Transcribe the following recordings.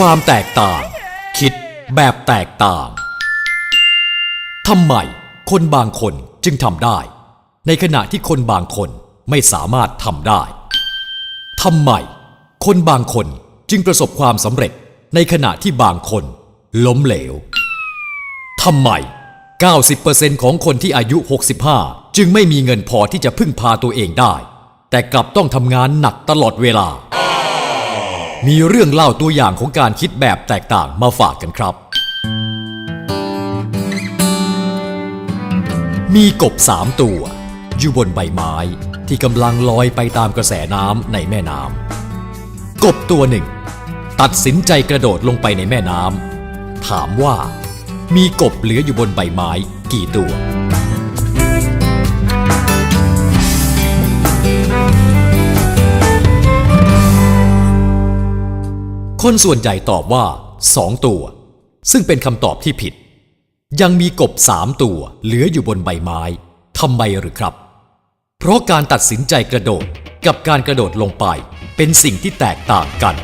ความแตกต่าง คิดแบบแตกต่างทำไมคนบางคนจึงทำได้ ในขณะที่คนบางคนไม่สามารถทำได้ทำไมคนบางคนจึงประสบความสำเร็จในขณะที่บางคนล้มเหลวทำไม 90%ของคนที่อายุ 65 จึงไม่มีเงินพอที่จะพึ่งพาตัวเองได้ แต่กลับต้องทำงานหนักตลอดเวลา มีเรื่องเล่าตัวอย่างของการคิดแบบแตกต่างมาฝากกันครับ มีกบสามตัว อยู่บนใบไม้ที่กำลังลอยไปตามกระแสน้ำในแม่น้ำกบตัวหนึ่ง ตัดสินใจกระโดดลงไปในแม่น้ำถามว่า มีกบเหลืออยู่บนใบไม้กี่ตัว คนส่วนใหญ่ตอบว่าสองตัว ซึ่งเป็นคำตอบที่ผิด ยังมีกบสามตัวเหลืออยู่บนใบไม้ทำไมหรือครับ เพราะการตัดสินใจกระโดดกับการกระโดดลงไปเป็นสิ่งที่แตกต่างกัน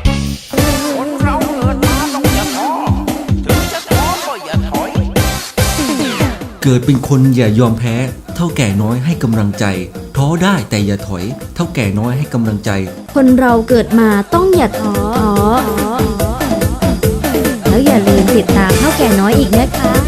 คนเราเกิดมาต้องอย่าท้อถึงจะท้อก็อย่าถอยเกิดเป็นคนอย่ายอมแพ้ เท่าแก่น้อยให้กำลังใจ ท้อได้แต่อย่าถอย เท่าแก่น้อยให้กำลังใจ คนเราเกิดมาต้องอย่าท้อ แล้แก่น้อยอีกนะคะค่ะ